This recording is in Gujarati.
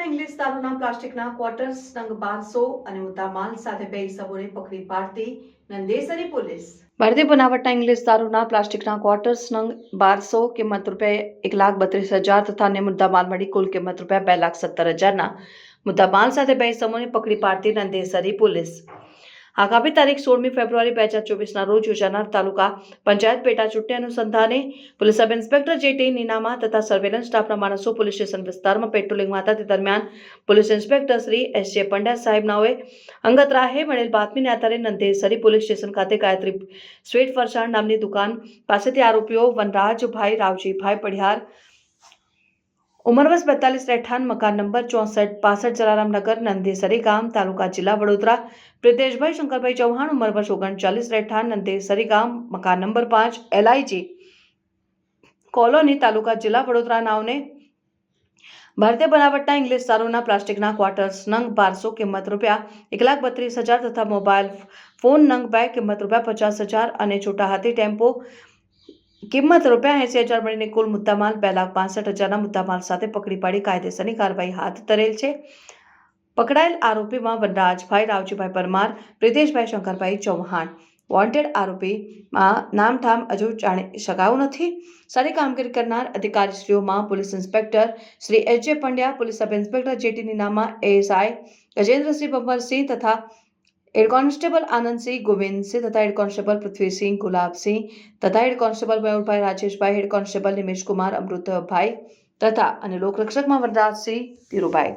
બનાવટના ઇંગ્લિશ દારૂના પ્લાસ્ટિકના ક્વાર્ટર્સ નંગ બારસો અને મુદ્દામાલ સાથે બે ઇસમોને પકડી પાડતી નંદેસરી પોલીસ. ભારતીય બનાવટના ઇંગ્લિશ દારૂના પ્લાસ્ટિકના ક્વાર્ટર્સ નંગ બારસો કિંમત રૂપિયા એક લાખ બત્રીસ હજાર તથા અન્ય મુદ્દામાલ મળી કુલ કિંમત રૂપિયા બે લાખ સત્તર હજારના મુદ્દામાલ સાથે બે ઇસમોને પકડી પાડતી નંદેસરી પોલીસ. આગામી તારીખ સોળમી ફેબ્રુઆરી બે હજાર ચોવીસના રોજ યોજાનાર તાલુકા પંચાયત પેટા ચૂંટણી અનુસંધાને police sub inspector J T Ninama તથા સર્વેલન્સ સ્ટાફના માણસો પોલીસ સ્ટેશન વિસ્તારમાં પેટ્રોલિંગમાં હતા તે દરમિયાન પોલીસ ઇન્સ્પેક્ટર શ્રી એસ જે પંડ્યા સાહેબ નાઓએ અંગત રાહે મળેલ બાતમીને આધારે નંદેસરી પોલીસ સ્ટેશન ખાતે ગાયત્રી સ્વીટ ફરસાણ નામની દુકાન પાસેથી આરોપીઓ વનરાજભાઈ, રાવજીભાઈ પડિયાર ઉંમર બેતાલીસ રહેઠાણ મકાન નંબર ચોસઠ પાસઠ જલારામનગર નંદેસરી ગામ તાલુકા જિલ્લા વડોદરા. પ્રિતેશભાઈ શંકરભાઈ ચૌહાણ ઉંમર ઓગણચાલીસ રહેઠાણ નંદેસરી ગામ મકાન નંબર પાંચ એલઆઈજી કોલોની તાલુકા જિલ્લા વડોદરા નાવને. ભારતીય બનાવટના ઇંગ્લિશ સારોના પ્લાસ્ટિકના ક્વાર્ટર્સ નંગ બારસો કિંમત રૂપિયા, એક લાખ બત્રીસ હજાર તથા મોબાઈલ ફોન નંગ બે કિંમત રૂપિયા પચાસ હજાર અને છોટા હાથી ટેમ્પો કિંમત રૂપિયા એંસી હજાર મળીને કુલ મુદ્દામાલ બે લાખ પાસઠ હજારના મુદ્દામાલ સાથે પકડી પાડી કાયદેસરની કાર્યવાહી હાથ ધરેલ છે. પકડાયેલ આરોપીમાં વનરાજભાઈ, રાવજીભાઈ પરમાર, પ્રિતેશભાઈ શંકરભાઈ ચૌહાણ. વોન્ટેડ આરોપીમાં નામઠામ હજુ જાણી શકાયું નથી. સારી કામગીરી કરનાર અધિકારીશ્રીઓમાં police inspector Shri H J Pandya, police sub inspector J T Ninama ASI Gajendrasinh Bhanwarsinh તથા હેડ કોન્સ્ટેબલ આનંદસિંહ ગોવિંદસિંહ તથા હેડ કોન્સ્ટેબલ પૃથ્વીસિંહ ગુલાબસિંહ તથા head constable Mayurbhai Rajeshbhai head constable Nimeshkumar Amrutbhai તથા અને લોકરક્ષકમાં વનરાજસિંહ ધીરુભાઈ